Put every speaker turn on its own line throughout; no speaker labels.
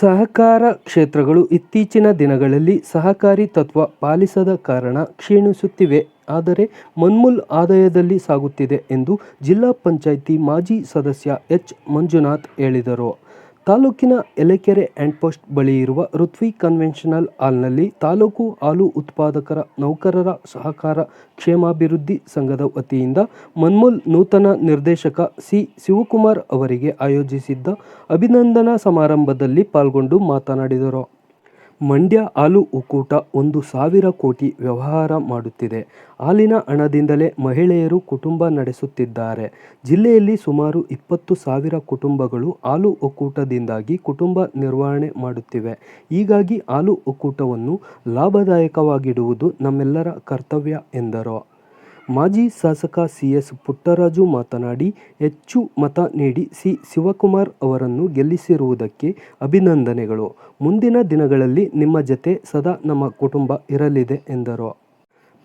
ಸಹಕಾರ ಕ್ಷೇತ್ರಗಳು ಇತ್ತೀಚಿನ ದಿನಗಳಲ್ಲಿ ಸಹಕಾರಿ ತತ್ವ ಪಾಲಿಸದ ಕಾರಣ ಕ್ಷೀಣಿಸುತ್ತಿವೆ. ಆದರೆ ಮನ್ಮುಲ್ ಆದಾಯದಲ್ಲಿ ಸಾಗುತ್ತಿದೆ ಎಂದು ಜಿಲ್ಲಾ ಪಂಚಾಯಿತಿ ಮಾಜಿ ಸದಸ್ಯ ಎಚ್ ಮಂಜುನಾಥ್ ಹೇಳಿದರು. ತಾಲೂಕಿನ ಎಲೆಕೆರೆ ಹ್ಯಾಂಡ್ಪೋಸ್ಟ್ ಬಳಿ ಇರುವ ಋತ್ವಿ ಕನ್ವೆನ್ಷನಲ್ ಹಾಲ್ನಲ್ಲಿ ತಾಲೂಕು ಹಾಲು ಉತ್ಪಾದಕರ ನೌಕರರ ಸಹಕಾರ ಕ್ಷೇಮಾಭಿವೃದ್ಧಿ ಸಂಘದ ವತಿಯಿಂದ ಮನ್ಮೂಲ್ ನೂತನ ನಿರ್ದೇಶಕ ಸಿ ಶಿವಕುಮಾರ್ ಅವರಿಗೆ ಆಯೋಜಿಸಿದ್ದ ಅಭಿನಂದನಾ ಸಮಾರಂಭದಲ್ಲಿ ಪಾಲ್ಗೊಂಡು ಮಾತನಾಡಿದರು. ಮಂಡ್ಯ ಹಾಲು ಒಕ್ಕೂಟ ಒಂದು ಸಾವಿರ ಕೋಟಿ ವ್ಯವಹಾರ ಮಾಡುತ್ತಿದೆ. ಹಾಲಿನ ಹಣದಿಂದಲೇ ಮಹಿಳೆಯರು ಕುಟುಂಬ ನಡೆಸುತ್ತಿದ್ದಾರೆ. ಜಿಲ್ಲೆಯಲ್ಲಿ ಸುಮಾರು ಇಪ್ಪತ್ತು ಸಾವಿರ ಕುಟುಂಬಗಳು ಹಾಲು ಒಕ್ಕೂಟದಿಂದಾಗಿ ಕುಟುಂಬ ನಿರ್ವಹಣೆ ಮಾಡುತ್ತಿವೆ. ಹೀಗಾಗಿ ಹಾಲು ಒಕ್ಕೂಟವನ್ನು ಲಾಭದಾಯಕವಾಗಿಡುವುದು ನಮ್ಮೆಲ್ಲರ ಕರ್ತವ್ಯ ಎಂದರು. ಮಾಜಿ ಶಾಸಕ ಸಿಎಸ್ ಪುಟ್ಟರಾಜು ಮಾತನಾಡಿ, ಹೆಚ್ಚು ಮತ ನೀಡಿ ಸಿ. ಶಿವಕುಮಾರ್ ಅವರನ್ನು ಗೆಲ್ಲಿಸಿರುವುದಕ್ಕೆ ಅಭಿನಂದನೆಗಳು. ಮುಂದಿನ ದಿನಗಳಲ್ಲಿ ನಿಮ್ಮ ಜತೆ ಸದಾ ನಮ್ಮ ಕುಟುಂಬ ಇರಲಿದೆ, ಎಂದರು.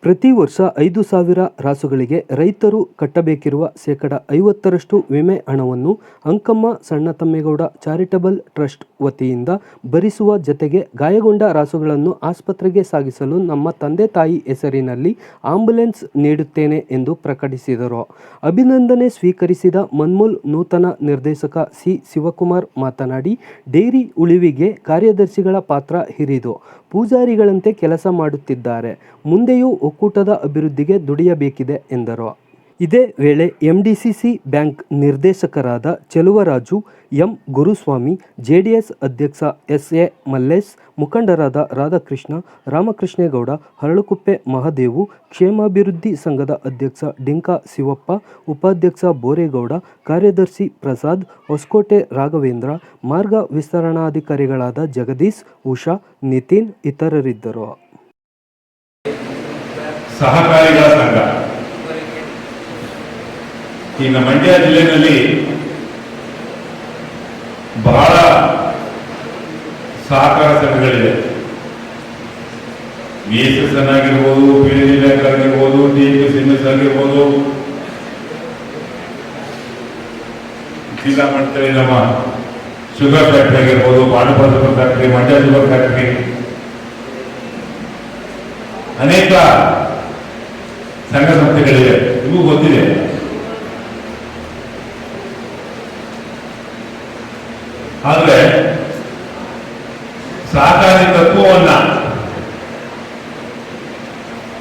ಪ್ರತಿ ವರ್ಷ ಐದು ಸಾವಿರ ರಾಸುಗಳಿಗೆ ರೈತರು ಕಟ್ಟಬೇಕಿರುವ ಶೇಕಡ ಐವತ್ತರಷ್ಟು ವಿಮೆ ಹಣವನ್ನು ಅಂಕಮ್ಮ ಸಣ್ಣತಮ್ಮೇಗೌಡ ಚಾರಿಟಬಲ್ ಟ್ರಸ್ಟ್ ವತಿಯಿಂದ ಭರಿಸುವ ಜತೆಗೆ ಗಾಯಗೊಂಡ ರಾಸುಗಳನ್ನು ಆಸ್ಪತ್ರೆಗೆ ಸಾಗಿಸಲು ನಮ್ಮ ತಂದೆ ತಾಯಿ ಹೆಸರಿನಲ್ಲಿ ಆಂಬ್ಯುಲೆನ್ಸ್ ನೀಡುತ್ತೇನೆ ಎಂದು ಪ್ರಕಟಿಸಿದರು. ಅಭಿನಂದನೆ ಸ್ವೀಕರಿಸಿದ ಮನ್ಮೂಲ್ ನೂತನ ನಿರ್ದೇಶಕ ಸಿ. ಶಿವಕುಮಾರ್ ಮಾತನಾಡಿ, ಡೈರಿ ಉಳಿವಿಗೆ ಕಾರ್ಯದರ್ಶಿಗಳ ಪಾತ್ರ ಹಿರಿದು, ಪೂಜಾರಿಗಳಂತೆ ಕೆಲಸ ಮಾಡುತ್ತಿದ್ದಾರೆ. ಮುಂದೆಯೂ ಒಕ್ಕೂಟದ ಅಭಿವೃದ್ಧಿಗೆ ದುಡಿಯಬೇಕಿದೆ ಎಂದರು. ಇದೇ ವೇಳೆ ಎಂಡಿಸಿಸಿ ಬ್ಯಾಂಕ್ ನಿರ್ದೇಶಕರಾದ ಚೆಲುವರಾಜು ಎಂ. ಗುರುಸ್ವಾಮಿ, ಜೆಡಿಎಸ್ ಅಧ್ಯಕ್ಷ ಎಸ್. ಎ. ಮಲ್ಲೇಶ್, ಮುಖಂಡರಾದ ರಾಧಾಕೃಷ್ಣ, ರಾಮಕೃಷ್ಣೇಗೌಡ, ಹರಳುಕುಪ್ಪೆ ಮಹದೇವು, ಕ್ಷೇಮಾಭಿವೃದ್ಧಿ ಸಂಘದ ಅಧ್ಯಕ್ಷ ಡಿಂಕಾ ಶಿವಪ್ಪ, ಉಪಾಧ್ಯಕ್ಷ ಬೋರೇಗೌಡ, ಕಾರ್ಯದರ್ಶಿ ಪ್ರಸಾದ್, ಹೊಸಕೋಟೆ ರಾಘವೇಂದ್ರ, ಮಾರ್ಗ ವಿಸ್ತರಣಾಧಿಕಾರಿಗಳಾದ ಜಗದೀಶ್, ಉಷಾ, ನಿತಿನ್ ಇತರರಿದ್ದರು.
ಸಹಕಾರಿಗಳ ಸಂಘ ಈಗ ಮಂಡ್ಯ ಜಿಲ್ಲೆಯಲ್ಲಿ ಬಹಳ ಸಹಕಾರ ಸಂಘಗಳಿದೆ. ಬಿ ಎಸ್ ಎನ್ ಆಗಿರ್ಬೋದು, ಪಿ ಬ್ಯಾಂಕ್ ಆಗಿರ್ಬೋದು, ಟಿ ಎಸ್ ಎನ್ ಎಸ್ ಆಗಿರ್ಬೋದು. ಜಿಲ್ಲಾ ಮಟ್ಟದಲ್ಲಿ ನಮ್ಮ ಶುಗರ್ ಫ್ಯಾಕ್ಟ್ರಿ ಆಗಿರ್ಬೋದು ಪಾಂಡುಪತ್ರ ಫ್ಯಾಕ್ಟ್ರಿ, ಮಂಡ್ಯ ಶುಗರ್ ಫ್ಯಾಕ್ಟ್ರಿ. ಅನೇಕ ಸಂಘ ಸಂಸ್ಥೆಗಳಿವೆ ನಿಮಗೂ ಗೊತ್ತಿದೆ. ಆದ್ರೆ ಸಹಕಾರಿ ತತ್ವವನ್ನ,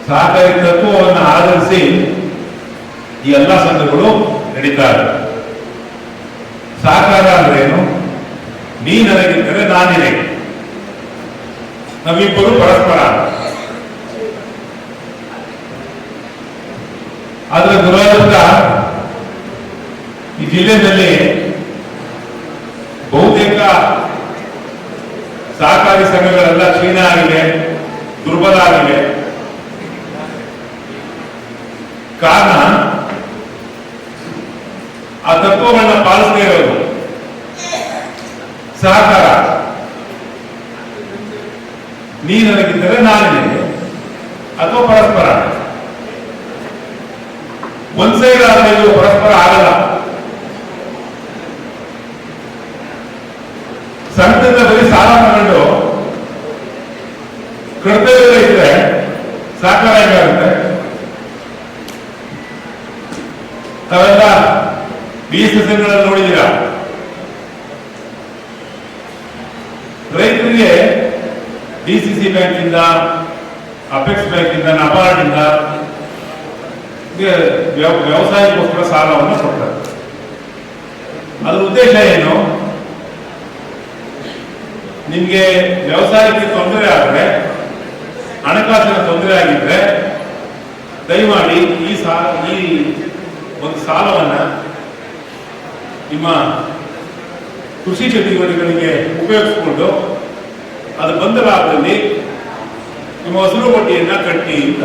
ಸಹಕಾರಿ ತತ್ವವನ್ನು ಆಧರಿಸಿ ಈ ಎಲ್ಲ ಸಂಘಗಳು ನಡೀತಾರೆ ಸಹಕಾರ ಅಂದ್ರೆ ಏನು? ನೀ ನನಗಿದ್ದರೆ ನಾನಿದೆ ನಮ್ಮಿಬ್ಬರು ಪರಸ್ಪರ. ಆದ್ರೆ ದುರಾದೃಷ್ಟ ಈ ಜಿಲ್ಲೆಯಲ್ಲಿ ಬಹುತೇಕ ಸಹಕಾರಿ ಸಂಘಗಳೆಲ್ಲ ಕ್ಷೀಣ ಆಗಿದೆ, ದುರ್ಬಲ ಆಗಿದೆ. ಕಾರಣ, ಆ ತತ್ವಗಳನ್ನ ಪಾಲಿಸದೇ ಇರೋದು. ಸಹಕಾರ. ನೀ ನನಗಿದ್ದರೆ ನಾನು ನಿನಗೆ ಅಥವಾ ಪರಸ್ಪರ ಒಂದ್ ಸೈಡ್ ಆದ್ರೆ ಇದು ಪರಸ್ಪರ ಆಗಲ್ಲ. ಸಂಘದಿಂದ ಬರೀ ಸಾಲ ತಗೊಂಡು ಕರ್ತವ್ಯ ಇದ್ರೆ ಸಾಕಾರ ಹೇಗಾಗುತ್ತೆ? ತಾವೆಲ್ಲ ಬಿ ಎಸ್ ನೋಡಿದೀರಾ ರೈತರಿಗೆ ಡಿಸಿಸಿ ಬ್ಯಾಂಕಿಂದ ಅಪೆಕ್ಸ್ ಬ್ಯಾಂಕಿಂದ ನಬಾರ್ಡಿಂದ ವ್ಯವ- ವ್ಯವಸಾಯಕ್ಕೋಸ್ಕರ ಸಾಲವನ್ನು ಕೊಡ್ತಾರೆ. ಅದರ ಉದ್ದೇಶ ಏನು? ನಿಮಗೆ ವ್ಯವಸಾಯಕ್ಕೆ ತೊಂದರೆ ಆದರೆ, ಹಣಕಾಸಿನ ತೊಂದರೆ ಆಗಿದ್ರೆ, ದಯಮಾಡಿ ಈ ಸಾಲ ಈ ಒಂದು ಸಾಲವನ್ನ ನಿಮ್ಮ ಕೃಷಿ ಚಟುವಟಿಕೆಗಳಿಗೆ ಉಪಯೋಗಿಸ್ಕೊಂಡು ಅದು ಬಂದ ಲಾಭದಲ್ಲಿ ನಿಮ್ಮ ಹಸಿರು ಬಡ್ಡಿಯನ್ನು ಕಟ್ಟಿ ಅಂತ.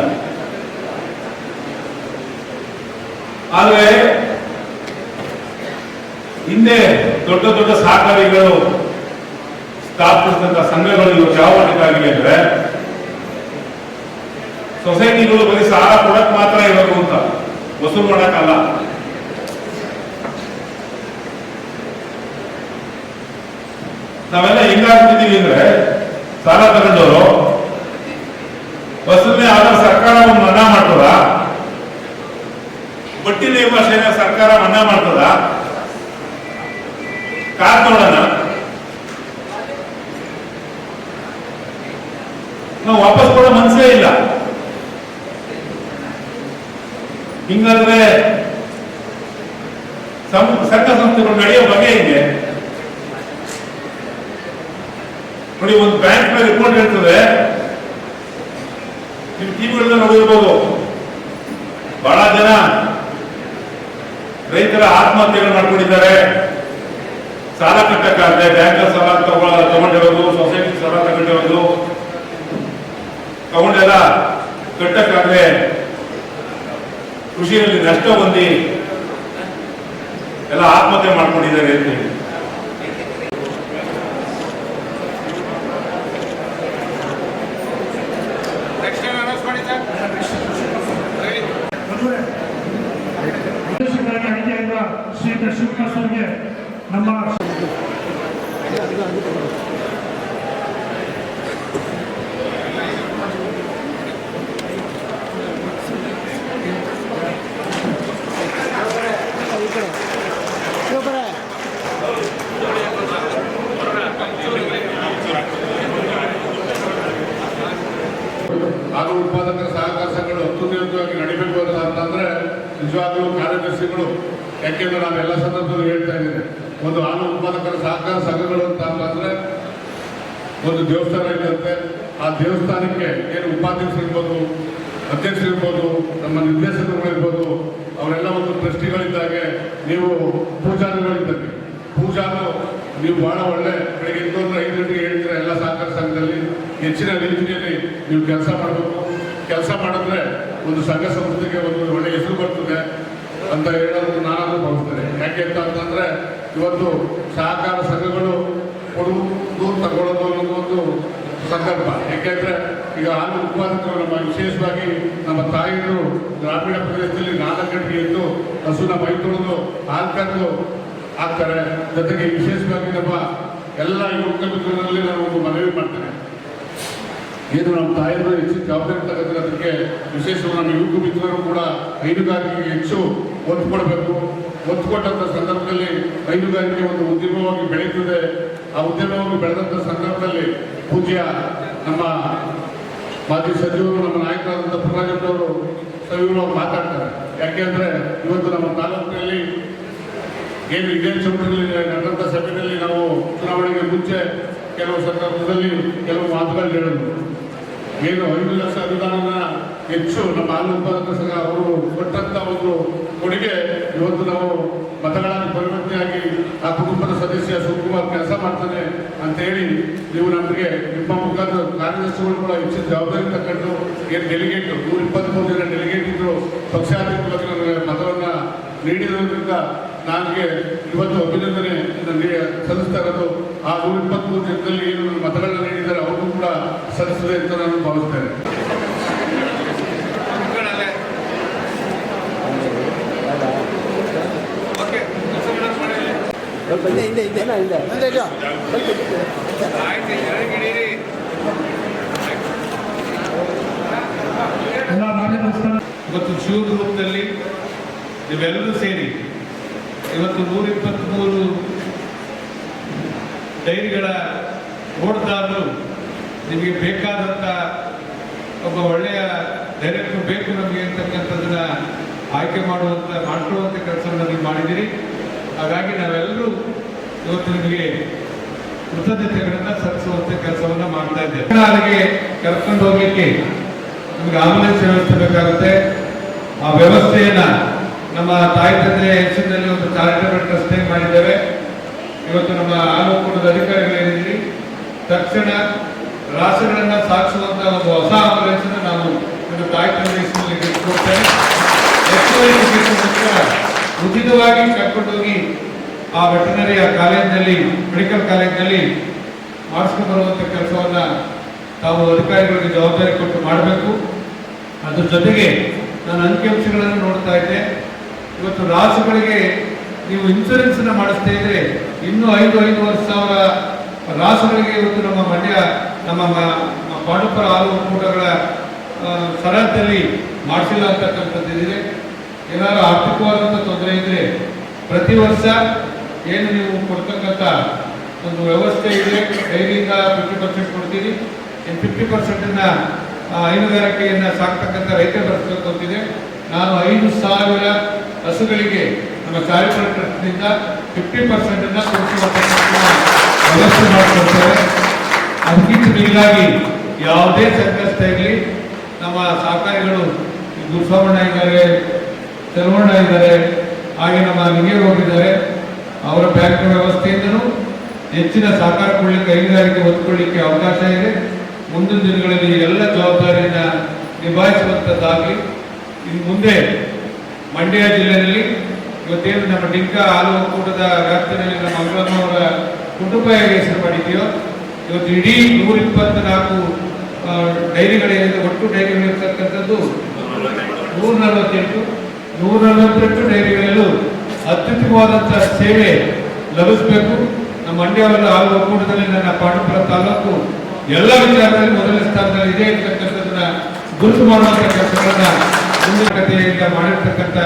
ಆದ್ರೆ ಹಿಂದೆ ದೊಡ್ಡ ದೊಡ್ಡ ಸಹಕಾರಿಗಳು ಸ್ಥಾಪಿಸಿದಂತ ಸಂಘಗಳು ಇವತ್ತು ಯಾವ ಮಟ್ಟಕ್ಕಾಗಿವೆ ಅಂದ್ರೆ ಸೊಸೈಟಿಗಳು ಬರೀ ಸಾಲ ಕೊಡಕ್ ಮಾತ್ರ ಇರಬೇಕು ಅಂತ. ವಸೂಲು ಮಾಡಕ್ಕಲ್ಲ. ನಾವೆಲ್ಲ ಹೆಂಗಾಗ್ತಿದ್ದೀವಿ ಅಂದ್ರೆ ಸಾಲ ತಗೊಂಡವರು ವಸೂಲಿ ಆದ್ರೆ ಸರ್ಕಾರ ಮನ್ನಾ ಮಾಡ್ತದ ಬಡ್ಡಿ ಸೇನೆ ಸರ್ಕಾರ ಮನ್ನಾ ಮಾಡ್ತದ? ಕಾದ್ ನೋಡೋಣ ನಾವು ವಾಪಸ್ ಕೊಡೋ ಮನಸ್ಸೇ ಇಲ್ಲ. ಹಿಂಗಾದ್ರೆ ಸಂಘ ಸಂಸ್ಥೆಗಳು ನಡೆಯೋ ಬಗೆ ಹಿಂಗೆ. ನೋಡಿ, ಒಂದು ಬ್ಯಾಂಕ್ ಮೇಲೆ ರಿಪೋರ್ಟ್ ಹೇಳ್ತದೆ. ನೀವು ಟಿವಿಗಳನ್ನ ನೋಡಿರ್ಬೋದು ಬಹಳ ಜನ ರೈತರ ಆತ್ಮಹತ್ಯೆಗಳು ಮಾಡ್ಕೊಂಡಿದ್ದಾರೆ. ಸಾಲ ಕಟ್ಟಕ್ಕಾಗದೆ ಬ್ಯಾಂಕ್ ಸಾಲ ತಗೊಳ ತಗೊಂಡಿರೋದು ಸೊಸೈಟಿ ಸಾಲ ತಗೊಂಡಿರೋದು. ತಗೊಂಡೆಲ್ಲ ಕಟ್ಟಕ್ಕಾಗದೆ ಕೃಷಿಯಲ್ಲಿ ನಷ್ಟ ಹೊಂದಿ ಎಲ್ಲ ಆತ್ಮಹತ್ಯೆ ಮಾಡ್ಕೊಂಡಿದ್ದಾರೆ ಅಂತ ಹೇಳಿ
ನಿರ್ದೇಶಕರಾಗಿ ಆಯ್ಕೆಯಾದ ಶ್ರೀಯುತ ಶಿವಕಾಶ್ ಅವರಿಗೆ ನಮ್ಮ
ಹಾಗೂ ಉತ್ಪಾದಕರ ಸಹಕಾರ ಸಂಘಗಳು ಅತ್ಯುನ್ನತವಾಗಿ ನಡಿಬೇಕು ಅಂತ ಅಂತಂದ್ರೆ ನಿಜವಾಗ್ಲೂ ಕಾರ್ಯದರ್ಶಿಗಳು ಯಾಕೆಂದ್ರೆ ನಾನು ಎಲ್ಲ ಸಂದರ್ಭದಲ್ಲೂ ಹೇಳ್ತಾ ಇದ್ದೀನಿ ಒಂದು ಹಾಲು ಉತ್ಪಾದಕರ ಸಹಕಾರ ಸಂಘಗಳು ಅಂತ ಅಂತಂದ್ರೆ ಒಂದು ದೇವಸ್ಥಾನ ಇರುತ್ತೆ. ಆ ದೇವಸ್ಥಾನಕ್ಕೆ ಏನು ಉಪಾಧ್ಯಕ್ಷರಿರ್ಬೋದು ಅಧ್ಯಕ್ಷರಿರ್ಬೋದು ನಮ್ಮ ನಿರ್ದೇಶಕರುಗಳಿರ್ಬೋದು ಅವರೆಲ್ಲ ಒಂದು ಟ್ರಸ್ಟಿಗಳಿದ್ದಾಗೆ ನೀವು ಪೂಜಾರಿಗಳಿದ್ದಂಗೆ ಪೂಜಾರು, ನೀವು ಬಹಳ ಒಳ್ಳೆ ಬೆಳಗ್ಗೆ ಇನ್ನೊಂದು ಐದು ಗಂಟೆಗೆ ಹೇಳ್ತೀರಾ ಎಲ್ಲ ಸಹಕಾರ ಸಂಘದಲ್ಲಿ ಹೆಚ್ಚಿನ ರೀತಿಯಲ್ಲಿ ನೀವು ಕೆಲಸ ಮಾಡಬೇಕು. ಕೆಲಸ ಮಾಡಿದ್ರೆ ಒಂದು ಸಂಘ ಸಂಸ್ಥೆಗೆ ಒಂದು ಒಳ್ಳೆ ಹೆಸರು ಬರ್ತದೆ ಅಂತ ಹೇಳೋದು ನಾನು ಭಾವಿಸ್ತೇನೆ. ಯಾಕೆ ಅಂತ ಅಂತಂದ್ರೆ ಇವತ್ತು ಸಹಕಾರ ಸಂಘಗಳು ಕೊಡುವುದು ತಗೊಳ್ಳೋದು ಅನ್ನೋದು ಒಂದು ಸಂದರ್ಭ. ಯಾಕೆಂದ್ರೆ ಈಗ ಹಾಲು ಉತ್ಪಾದಕರು ನಮ್ಮ ವಿಶೇಷವಾಗಿ ನಮ್ಮ ತಾಯಿಯರು ಗ್ರಾಮೀಣ ಪ್ರದೇಶದಲ್ಲಿ ನಾಲ್ಕು ಗಂಟೆಗೆ ಎದ್ದು ಹಸುನ ಮೈ ತೊಳೆದು ಹಾಲು ಕರೆದು ಹಾಕ್ತಾರೆ. ಜೊತೆಗೆ ವಿಶೇಷವಾಗಿ ನಮ್ಮ ಎಲ್ಲ ಯುವಕ ಮಿತ್ರರಲ್ಲಿ ನಾನು ಒಂದು ಮನವಿ ಮಾಡ್ತೇನೆ. ಏನು ನಮ್ಮ ತಾಯಿಯವರು ಹೆಚ್ಚು ಜವಾಬ್ದಾರಿ ತಗೋದಿರೋದಕ್ಕೆ ವಿಶೇಷವಾಗಿ ನಮ್ಮ ಯುವಕ ಮಿತ್ರರು ಕೂಡ ಹೈನುಗಾರಿಕೆಗೆ ಹೆಚ್ಚು ಒತ್ತು ಕೊಡಬೇಕು ಒತ್ತು ಕೊಟ್ಟಂಥ ಸಂದರ್ಭದಲ್ಲಿ ಹೈನುಗಾರಿಕೆ ಒಂದು ಉದ್ಯಮವಾಗಿ ಬೆಳೀತದೆ. ಆ ಉದ್ಯಮವಾಗಿ ಬೆಳೆದಂಥ ಸಂದರ್ಭದಲ್ಲಿ ಪೂಜ್ಯ ನಮ್ಮ ಮಾಜಿ ಸಚಿವರು, ನಮ್ಮ ನಾಯಕರಾದಂಥ ಪುರಾಜಪ್ಪನವರು ಸವಿವರವಾಗಿ ಮಾತಾಡ್ತಾರೆ. ಯಾಕೆಂದರೆ ಇವತ್ತು ನಮ್ಮ ತಾಲೂಕಿನಲ್ಲಿ ಏನು ಇದೇ ಚೌಟಲ್ಲಿ ನಡೆದಂಥ ಸಭೆಯಲ್ಲಿ ನಾವು ಚುನಾವಣೆಗೆ ಮುಂಚೆ ಕೆಲವು ಸಂದರ್ಭದಲ್ಲಿ ಕೆಲವು ಮಾತುಗಳು ಹೇಳಿದ್ರು. ಏನು ಐದು ಲಕ್ಷ ಹೆಚ್ಚು ನಮ್ಮ ಹಾಲು ಉತ್ಪಾದಕ ಸಂಘ ಅವರು ಕೊಟ್ಟಂತ ಒಂದು ಕೊಡುಗೆ. ಇವತ್ತು ನಾವು ಮತಗಳಾಗಿ ಪರಿವರ್ತನೆಯಾಗಿ ಆ ಕುಟುಂಬದ ಸದಸ್ಯ ಶಿವಕುಮಾರ್ ಕೆಲಸ ಮಾಡ್ತಾನೆ ಅಂತ ಹೇಳಿ ನೀವು ನಮಗೆ ನಿಮ್ಮ ಮುಖಾಂತರ ಕಾರ್ಯದರ್ಶಿಗಳು ಕೂಡ ಹೆಚ್ಚಿನ ಜವಾಬ್ದಾರಿ ತಕ್ಕಂಡು ಏನು ಡೆಲಿಗೇಟ್ ನೂರ ಇಪ್ಪತ್ತ್ಮೂರು ಜನ ಡೆಲಿಗೇಟ್ ಇದ್ದರು ಪಕ್ಷಾತೀತವಾಗಿ ನನಗೆ ಮತವನ್ನು ನೀಡಿರೋದ್ರಿಂದ ನನಗೆ ಇವತ್ತು ಅಭಿನಂದನೆ. ಸಲ್ಲಿಸ್ತಾ ಇರೋದು ಆ ನೂರ ಇಪ್ಪತ್ತ್ಮೂರು ಜನರಲ್ಲಿ ಏನು ಮತಗಳನ್ನು ನೀಡಿದ್ದಾರೆ ಅವರು ಕೂಡ ಸಲ್ಲಿಸಿದೆ ಅಂತ ನಾನು ಭಾವಿಸ್ತೇನೆ.
ಇವತ್ತು ಶಿವ ಗ್ರೂಪ್ನಲ್ಲಿ ನೀವೆಲ್ಲರೂ ಸೇರಿ ಇವತ್ತು ನೂರ ಇಪ್ಪತ್ತ್ಮೂರು ಡೈರಿಗಳ ಓಡ್ದಾರರು ನಿಮಗೆ ಬೇಕಾದಂಥ ಒಬ್ಬ ಒಳ್ಳೆಯ ಡೈರೆಕ್ಟರ್ ಬೇಕು ನಮಗೆ ಅಂತಕ್ಕಂಥದ್ದನ್ನ ಆಯ್ಕೆ ಮಾಡುವಂಥ ಮಾಡ್ಕೊಳ್ಳುವಂಥ ಕೆಲಸವನ್ನು ನೀವು ಮಾಡಿದ್ದೀರಿ. ಹಾಗಾಗಿ ನಾವೆಲ್ಲರೂ ಇವತ್ತು ನಿಮಗೆ ಕೃತಜ್ಞತೆಗಳನ್ನು ಸಲ್ಲಿಸುವಂಥ ಕೆಲಸವನ್ನು ಮಾಡ್ತಾ ಇದ್ದೇವೆ. ಅಲ್ಲಿಗೆ ಕರ್ಕೊಂಡು ಹೋಗ್ಲಿಕ್ಕೆ ನಮಗೆ ಆಂಬುಲೆನ್ಸ್ ವ್ಯವಸ್ಥೆ ಬೇಕಾಗುತ್ತೆ. ಆ ವ್ಯವಸ್ಥೆಯನ್ನು ನಮ್ಮ ತಾಯಿ ತಂದೆ ಹೆಸರಿನಲ್ಲಿ ಒಂದು ಚಾರಿಟಬಲ್ ಟ್ರಸ್ಟ್ ಮಾಡಿದ್ದೇವೆ. ಇವತ್ತು ನಮ್ಮ ಆಲೋಕೂಟದ ಒಕ್ಕೂಟದ ಅಧಿಕಾರಿಗಳು ಏನಿದ್ದೀರಿ? ತಕ್ಷಣ ರಾಸುಗಳನ್ನ ಸಾಗಿಸುವಂತ ಒಂದು ಹೊಸ ಆಂಬುಲೆನ್ಸ್ ಅನ್ನು ನಾವು ಒಂದು ತಾಯಿ ತಂದೆ ಹೆಸರಿನಲ್ಲಿ ಕೊಡ್ತೇವೆ. ಉಚಿತವಾಗಿ ಕರ್ಕೊಂಡೋಗಿ ಆ ವೆಟನರಿಯ ಕಾಲೇಜಿನಲ್ಲಿ, ಮೆಡಿಕಲ್ ಕಾಲೇಜಿನಲ್ಲಿ ಮಾಡಿಸ್ಕೊಂಡು ಬರುವಂಥ ಕೆಲಸವನ್ನ ತಾವು ಅಧಿಕಾರಿಗಳಿಗೆ ಜವಾಬ್ದಾರಿ ಕೊಟ್ಟು ಮಾಡಬೇಕು. ಅದ್ರ ಜೊತೆಗೆ ನಾನು ಅಂಕಿಅಂಶಗಳನ್ನು ನೋಡ್ತಾ ಇದ್ದೆ. ಇವತ್ತು ರಾಸುಗಳಿಗೆ ನೀವು ಇನ್ಸೂರೆನ್ಸ್ ಅನ್ನ ಮಾಡಿಸ್ತಾ ಇದ್ರೆ ಇನ್ನೂ ಐದು ಐದೂವರೆ ಸಾವಿರ ರಾಸುಗಳಿಗೆ ಇವತ್ತು ನಮ್ಮ ಮಂಡ್ಯ, ನಮ್ಮ ಪಾಂಡುಪುರ ಹಾಲು ಒಕ್ಕೂಟಗಳ ಸರಹದ್ದಲ್ಲಿ ಮಾಡಿಸಿಲ್ಲ ಅಂತಕ್ಕಂಥದ್ದಿದೆ ಏನಾದರೂ ಆರ್ಥಿಕವಾದಂಥ ತೊಂದರೆ ಇದ್ದರೆ ಪ್ರತಿ ವರ್ಷ ಏನು ನೀವು ಕೊಡ್ತಕ್ಕಂಥ ಒಂದು ವ್ಯವಸ್ಥೆ ಇದೆ ಡೈರಿಯಿಂದ ಫಿಫ್ಟಿ ಪರ್ಸೆಂಟ್ ಕೊಡ್ತೀರಿ. ಇನ್ನು ಫಿಫ್ಟಿ ಪರ್ಸೆಂಟನ್ನ ಹೈನುಗಾರಿಕೆಯನ್ನು ಸಾಕ್ತಕ್ಕಂಥ ರೈತರ ಬರ್ತಕ್ಕಂಥದ್ದಿದೆ ನಾನು ಐದು ಸಾವಿರ ಹಸುಗಳಿಗೆ ನಮ್ಮ ಚಾರಿಟಬಲ್ ಟ್ರಸ್ಟ್ನಿಂದ ಫಿಫ್ಟಿ ಪರ್ಸೆಂಟನ್ನು ವ್ಯವಸ್ಥೆ ಮಾಡಿಕೊಡ್ತೇವೆ ಅದಕ್ಕಿಂತ ಮಿಗಿಲಾಗಿ ಯಾವುದೇ ಸಂಕಷ್ಟ ಇರಲಿ, ನಮ್ಮ ಸಹಕಾರಿಗಳು ಗುರುಸ್ವಾಮಣ್ಣ ಇದ್ದಾರೆ ಚಲವಣ್ಣ ಇದ್ದಾರೆ, ಹಾಗೆ ನಮ್ಮ ನಿಮಗೆ ಹೋಗಿದ್ದಾರೆ ಅವರ ಬ್ಯಾಂಕ್ ವ್ಯವಸ್ಥೆಯಿಂದನೂ ಹೆಚ್ಚಿನ ಸಹಕಾರ ಕೊಡಲಿಕ್ಕೆ, ಕೈಗಾರಿಕೆ ಹೊತ್ಕೊಳ್ಳಿಕ್ಕೆ ಅವಕಾಶ ಇದೆ. ಮುಂದಿನ ದಿನಗಳಲ್ಲಿ ಎಲ್ಲ ಜವಾಬ್ದಾರಿಯನ್ನು ನಿಭಾಯಿಸುವಂಥದ್ದಾಗಲಿ ಇನ್ನು ಮುಂದೆ ಮಂಡ್ಯ ಜಿಲ್ಲೆಯಲ್ಲಿ ಇವತ್ತೇನು ನಮ್ಮ ಡಿಂಕ ಹಾಲು ಒಕ್ಕೂಟದ ವ್ಯಾಪ್ತಿಯಲ್ಲಿ ನಮ್ಮ ಅಂಗಮ್ಮ ಕುಟುಂಬ ಹೇಗೆ ಹೆಸರು ಮಾಡಿದೆಯೋ, ಇವತ್ತು ಇಡೀ ನೂರ ಇಪ್ಪತ್ನಾಲ್ಕು ಡೈರಿಗಳೇನಿದೆ ಒಟ್ಟು ಡೈರಿಗಳಿರ್ತಕ್ಕಂಥದ್ದು ನೂರ ನಲವತ್ತೆಂಟು ನೂರ ನಲವತ್ತೆಂಟು ಡೈರಿಗಳಲ್ಲೂ ಅತ್ಯುತ್ತಮವಾದಂಥ ಸೇವೆ ಲಭಿಸಬೇಕು. ನಮ್ಮ ಮಂಡ್ಯವನ್ನು ಹಾಲು ಒಕ್ಕೂಟದಲ್ಲಿ ನನ್ನ ಪಾಂಡುಪುರ ತಾಲೂಕು ಎಲ್ಲ ವಿಚಾರದಲ್ಲಿ ಮೊದಲನೇ ಸ್ಥಾನದಲ್ಲಿ ಇದೆ ಅಂತಕ್ಕಂಥದ್ದನ್ನ ಗುರುತು ಮಾಡುವಂಥ ಕೆಲಸಗಳನ್ನ ಮುಂದಿನ ಕಥೆಯಿಂದ ಮಾಡಿರ್ತಕ್ಕಂಥ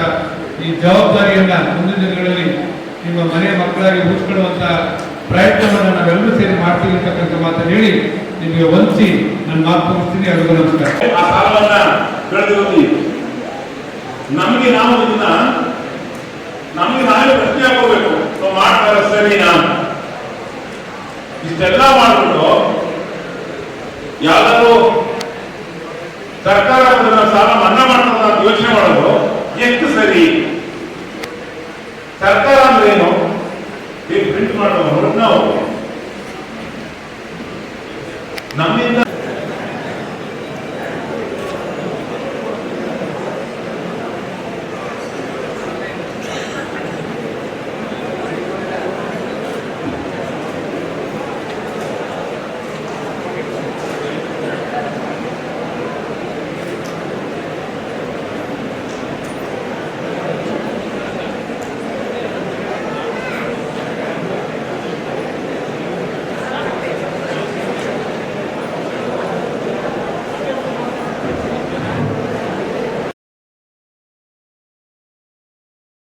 ಈ ಜವಾಬ್ದಾರಿಯನ್ನ ಮುಂದಿನ ದಿನಗಳಲ್ಲಿ ನಿಮ್ಮ ಮನೆ ಮಕ್ಕಳಾಗಿ ಉಳಿಸ್ಕೊಳ್ಳುವಂತ ಪ್ರಯತ್ನವನ್ನು ನಾವೆಲ್ಲರೂ ಸೇರಿ ಮಾಡ್ತೀವಿ ಅಂತಕ್ಕಂಥ ಮಾತನ್ನು ಹೇಳಿ ನಿಮಗೆ ವಂಚಿ ನನ್ನ ಮಾತು ಮುಗಿಸ್ತೀನಿ. ಎಲ್ಲರಿಗೂ ನಮಸ್ಕಾರ.
ಆ ಸಾಲವನ್ನ ಬೆಳೆದಿರೋದು ನಮಗೆ ನಾವು ಇದನ್ನ ನಮಗೆ ನಾವೇ ಪ್ರಶ್ನೆ ಹಾಕೋಬೇಕು. ನಾವು ಮಾಡ್ತಾರೆ ನಾನು. ಇಷ್ಟೆಲ್ಲ ಮಾಡ್ಬಿಟ್ಟು ಯಾವ್ದಾದ್ರು ಸರ್ಕಾರ ಸಾಲ ಮನ್ನಾ ಮಾಡ್ತದ ಅಂತ ಯೋಚನೆ ಮಾಡೋದು ಎಷ್ಟು ಸರಿ ಸರ್ಕಾರ